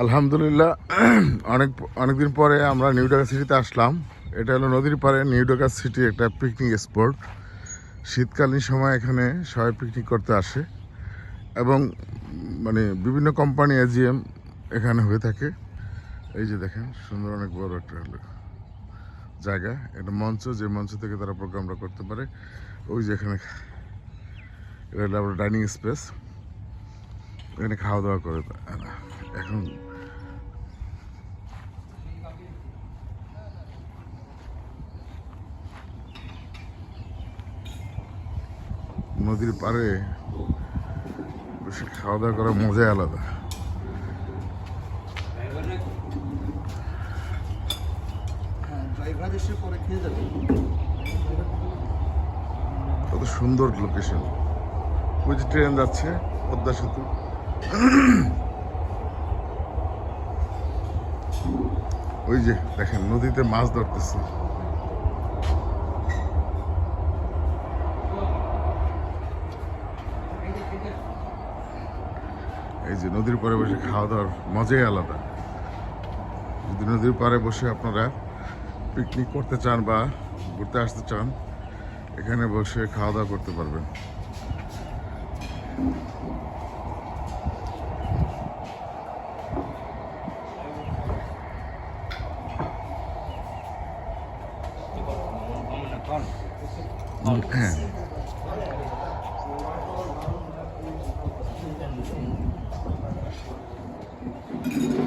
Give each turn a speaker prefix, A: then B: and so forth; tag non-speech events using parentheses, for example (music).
A: আলহামদুলিল্লাহ, (clears throat) অনেক, অনেকদিন পরে আমরা নিউ ঢাকা সিটিতে আসলাম। এটা হলো নদীর পাড়ে নিউ ঢাকা সিটি একটা পিকনিক স্পট শীতকালীন সময় এখানে সবাই পিকনিক করতে আসে এবং মানে বিভিন্ন কোম্পানি এজিএম এখানে হয়ে থাকে। এই যে দেখেন, সুন্দর অনেক বড় একটা হলো জায়গা। এটা মঞ্চ, যে মঞ্চ থেকে তারা প্রোগ্রামটা করতে পারে, ওই যে এখানে, এটা হলো আপনার ডাইনিং স্পেস এখানে খাওয়া দাওয়া করে তারা। এখন নদীর পাড়ে বসে খাওয়া দাওয়া করার মজাই আলাদা।
B: যাবে।
A: কত সুন্দর লোকেশন ওই যে ট্রেন যাচ্ছে পদ্মা সেতু। ওই যে, দেখেন, নদীতে মাছ ধরতেছে। এই যে, নদীর পাড়ে বসে খাওয়া দাওয়ার মজাই আলাদা। যদি নদীর পাড়ে বসে আপনারা পিকনিক করতে চান বা ঘুরতে আসতে চান, এখানে বসে খাওয়া দাওয়া করতে পারবেন। Thank you.